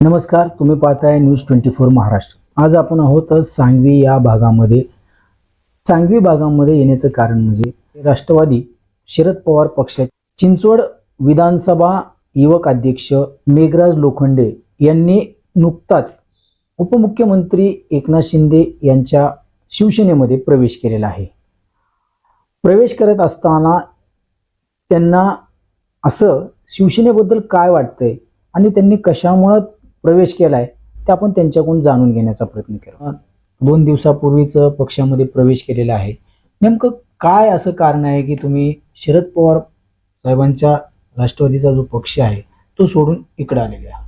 नमस्कार तुम्ही पाहताय न्यूज ट्वेंटी फोर महाराष्ट्र. आज आपण आहोत सांगवी या भागामध्ये. सांगवी भागामध्ये येण्याचं कारण म्हणजे राष्ट्रवादी शरद पवार पक्षाचे चिंचवड विधानसभा युवक अध्यक्ष मेघराज लोखंडे यांनी नुकताच उपमुख्यमंत्री एकनाथ शिंदे यांच्या शिवसेनेमध्ये प्रवेश केलेला आहे. प्रवेश करत असताना त्यांना असं शिवसेनेबद्दल काय वाटतंय आणि त्यांनी कशामुळं प्रवेश केलाय ते आपण त्यांच्याकडून जाणून घेण्याचा प्रयत्न केला. दोन दिवसापूर्वीच पक्षामध्ये प्रवेश केलेला आहे. नेमकं काय असं कारण आहे की तुम्ही शरद पवार साहेबांच्या राष्ट्रवादीचा जो पक्ष आहे तो सोडून इकडे आलेले आहे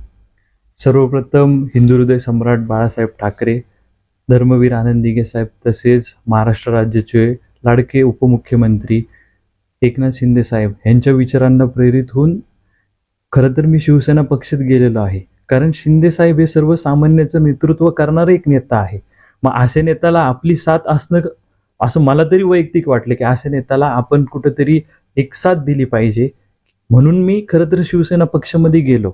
सर्वप्रथम हिंदू हृदय सम्राट बाळासाहेब ठाकरे धर्मवीर आनंद दिघे साहेब तसेच महाराष्ट्र राज्याचे लाडके उपमुख्यमंत्री एकनाथ शिंदे साहेब यांच्या विचारांना प्रेरित होऊन खरं तर मी शिवसेना पक्षात गेलेलो आहे. कारण शिंदे साहेब हे सर्वसामान्याचं नेतृत्व करणारे एक नेता आहे. मग अशा नेत्याला आपली साथ असणं असं मला तरी वैयक्तिक वाटलं की अशा नेत्याला आपण कुठंतरी एक साथ दिली पाहिजे. म्हणून मी खरं तर शिवसेना पक्षामध्ये गेलो.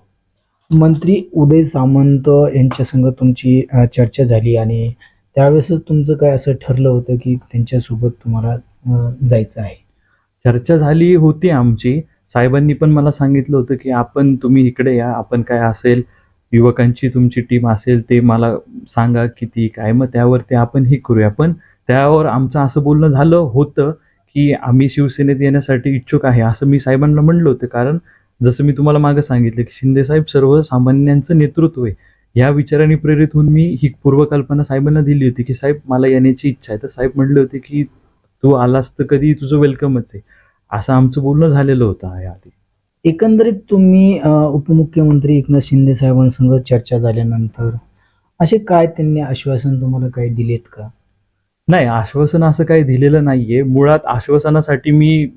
मंत्री उदय सामंत यांच्या संग तुमची चर्चा झाली आणि त्यावेळेस तुमचं काय असं ठरलं होतं की त्यांच्यासोबत तुम्हाला जायचं आहे? चर्चा झाली होती आमची. साहेबांनी पण मला सांगितलं होतं की आपण तुम्ही इकडे या आपण काय असेल युवकांची तुमची टीम असेल ते मला सांगा किती काय मग त्यावरती आपण हे करूया. पण त्यावर आमचं असं बोलणं झालं होतं की आम्ही शिवसेनेत येण्यासाठी इच्छुक आहे असं मी साहेबांना म्हणलं होतं. कारण जसं मी तुम्हाला मागं सांगितलं की शिंदे साहेब सर्वसामान्यांचं नेतृत्व आहे. या विचाराने प्रेरित होऊन मी ही पूर्वकल्पना साहेबांना दिली होती की साहेब मला येण्याची इच्छा आहे. तर साहेब म्हणले होते की तू आलास तर कधी तुझं वेलकमच आहे. असं आमचं बोलणं झालेलं होतं याआधी एकंदरीत तुम्ही उपमुख्यमंत्री एकनाथ शिंदे साहेबांसंग चर्चा झाल्यानंतर असे काय त्यांनी आश्वासन तुम्हाला काही दिलेत का? नाही आश्वासन असं काही दिलेलं नाहीये. मुळात आश्वासनासाठी मी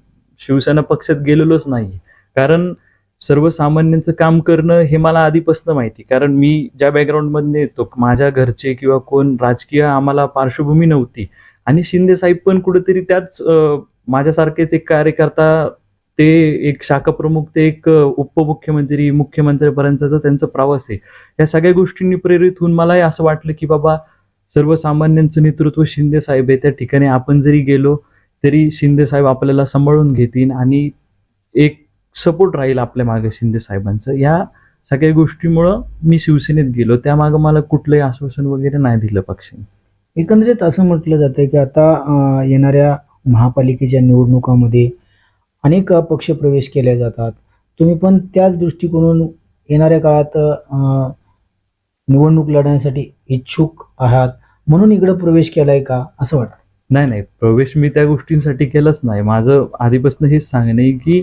शिवसेना पक्षात गेलेलोच नाहीये. कारण सर्वसामान्यांचं काम करणं हे मला आधीपासून माहिती. कारण मी ज्या बॅकग्राऊंडमधनं येतो माझ्या घरचे किंवा कोण राजकीय आम्हाला पार्श्वभूमी नव्हती. आणि शिंदे साहेब पण कुठेतरी त्याच माझ्यासारखेच एक कार्यकर्ता ते एक शाखा प्रमुख ते एक उपमुख्यमंत्री मुख्यमंत्र्यापर्यंतचा त्यांचा प्रवास आहे. या सगळ्या गोष्टींनी प्रेरित होऊन मलाही असं वाटलं की बाबा सर्वसामान्यांचं नेतृत्व शिंदे साहेब आहे. त्या ठिकाणी आपण जरी गेलो तरी शिंदे साहेब आपल्याला सांभाळून घेतील आणि एक सपोर्ट राहील आपल्या मागे शिंदे साहेबांचं. या सगळ्या गोष्टीमुळं मी शिवसेनेत गेलो. त्यामागं मला कुठलंही आश्वासन वगैरे नाही दिलं पक्षाने. एकंदरीत असं म्हटलं जातं की आता येणाऱ्या महापालिकेच्या निवडणुकामध्ये अनेक पक्ष प्रवेश केले जातात. तुम्ही पण त्याच दृष्टिकोनून येणाऱ्या काळात निवडणूक लढण्यासाठी इच्छुक आहात. म्हणून इकडं प्रवेश केलाय का असं वाटतं? नाही नाही. प्रवेश मी त्या गोष्टींसाठी केलाच नाही. माझं आधीपासून हेच सांगणं आहे की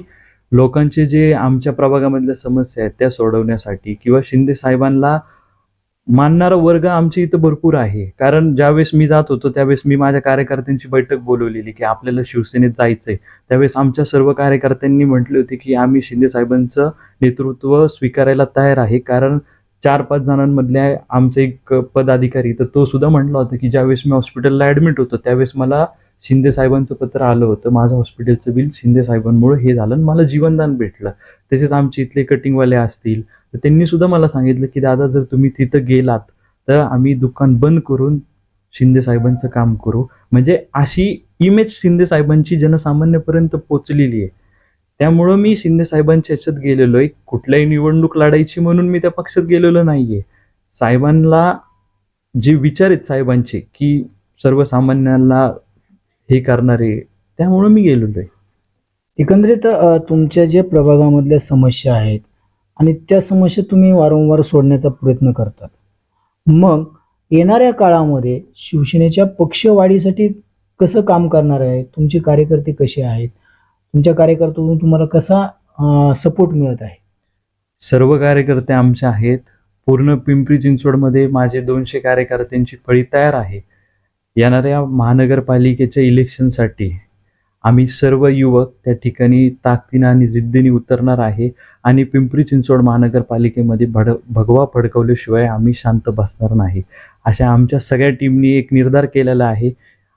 लोकांचे जे आमच्या प्रभागामधल्या समस्या आहेत त्या सोडवण्यासाठी किंवा शिंदे साहेबांना मानणारा वर्ग आमच्या इथं भरपूर आहे. कारण ज्यावेळेस मी जात होतो त्यावेळेस मी माझ्या कार्यकर्त्यांची बैठक बोलवलेली की आपल्याला शिवसेनेत जायचंय. त्यावेळेस आमच्या सर्व कार्यकर्त्यांनी म्हटले होते की आम्ही शिंदे साहेबांचं नेतृत्व स्वीकारायला तयार आहे. कारण चार पाच जणांमधल्या आमचे एक पदाधिकारी तर तो सुद्धा म्हटला होता की ज्यावेळेस मी हॉस्पिटलला ऍडमिट होतो त्यावेळेस मला शिंदे साहेबांचं पत्र आलं होतं. माझं हॉस्पिटलचं बिल शिंदे साहेबांमुळे हे झालं आणि मला जीवनदान भेटलं. तसेच आमचे इथले कटिंगवाले असतील. तर त्यांनी सुद्धा मला सांगितलं की दादा जर तुम्ही तिथं गेलात तर आम्ही दुकान बंद करून शिंदे साहेबांचं काम करू. म्हणजे अशी इमेज शिंदे साहेबांची जनसामान्यपर्यंत पोचलेली आहे. त्यामुळं मी शिंदे साहेबांच्या ह्याच्यात गेलेलो आहे. कुठल्याही निवडणूक लढायची म्हणून मी त्या पक्षात गेलेलो नाहीये. साहेबांना जे विचार आहेत साहेबांचे की सर्वसामान्यांना हे करणारे. त्यामुळं मी गेलो नाही एकंदरीत अ, तुमच्या ज्या प्रभागामधल्या समस्या आहेत आणि त्या समस्या तुम्ही वारंवार सोडण्याचा प्रयत्न करतात. मग येणाऱ्या काळामध्ये शिवसेनेच्या पक्षवाढीसाठी कसं काम करणार आहे? तुमचे कार्यकर्ते कसे आहेत? तुमच्या कार्यकर्त्यातून तुम्हाला कसा सपोर्ट मिळत आहे? सर्व कार्यकर्ते आमचे आहेत. पूर्ण पिंपरी चिंचवडमध्ये माझे दोनशे कार्यकर्त्यांची फळी तयार आहे. येणाऱ्या महानगरपालिकेच्या इलेक्शनसाठी आम्ही सर्व युवक त्या ठिकाणी ताकदीनं आणि जिद्दीने उतरणार आहे आणि पिंपरी चिंचवड महानगरपालिकेमध्ये भड भगवा फडकवल्याशिवाय आम्ही शांत बसणार नाही. अशा आमच्या सगळ्या टीमनी एक निर्धार केलेला आहे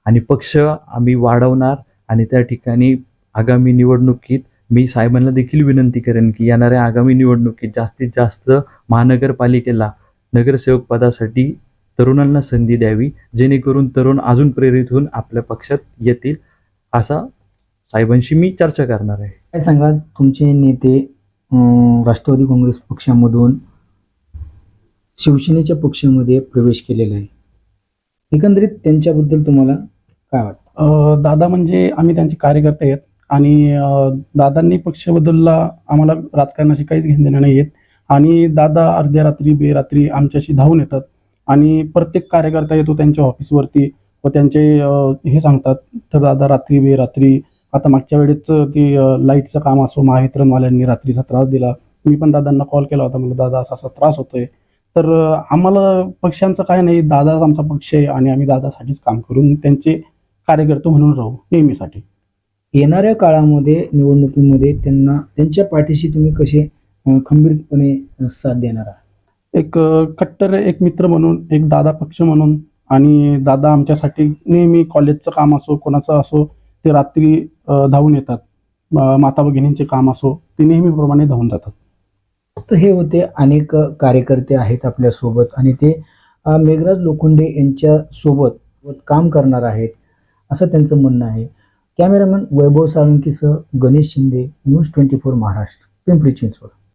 आणि पक्ष आम्ही वाढवणार आणि त्या ठिकाणी आगामी निवडणुकीत मी साहेबांना देखील विनंती करेन की येणाऱ्या आगामी निवडणुकीत जास्तीत जास्त महानगरपालिकेला नगरसेवक पदासाठी तरुणांना संधी द्यावी जेणेकरून तरुण अजून प्रेरित होऊन आपल्या पक्षात येतील असा साहेबांशी मी चर्चा करणार आहे. काय सांगाल? तुमचे नेते राष्ट्रवादी काँग्रेस पक्षामधून शिवसेनेच्या पक्षामध्ये प्रवेश केलेला आहे. एकंदरीत त्यांच्याबद्दल तुम्हाला काय वाटतं? दादा म्हणजे आम्ही त्यांचे कार्यकर्ते आहेत आणि दादांनी पक्ष बदलला आम्हाला राजकारणाशी काहीच घेणं देणं नाही आहेत आणि दादा अर्ध्या रात्री बेरात्री आमच्याशी धावून येतात. आणि प्रत्येक कार्यकर्ता येतो त्यांच्या ऑफिसवरती व त्यांचे हे सांगतात तर दादा रात्री बेरात्री आता मागच्या वेळेस ते लाईटचं काम असो महावितरणवाल्यांनी रात्रीचा त्रास दिला. मी पण दादांना कॉल केला होता. मला दादा असा असा त्रास होतोय. तर आम्हाला पक्षांचं काय नाही दादाच आमचा पक्ष आहे आणि आम्ही दादासाठीच काम करून त्यांचे कार्यकर्ते म्हणून राहू नेहमीसाठी. येणाऱ्या काळामध्ये निवडणुकीमध्ये त्यांना त्यांच्या पाठीशी तुम्ही कसे खंबीरपणे साथ देणार आहात? एक कट्टर एक मित्र म्हणून एक दादा पक्ष म्हणून आणि दादा आमच्यासाठी नेहमी कॉलेजचं काम असो कोणाचं असो ते रात्री धावून येतात. माता भगिनींचे काम असो ते नेहमीप्रमाणे धावून जातात. तर हे होते अनेक कार्यकर्ते आहेत आपल्यासोबत आणि ते मेघराज लोखंडे यांच्या सोबत काम करणार आहेत असं त्यांचं म्हणणं आहे. Cameraman Vaibhav साळुंकीसह Ganesh Shinde news twenty four Maharashtra Pimpri Chinchwad.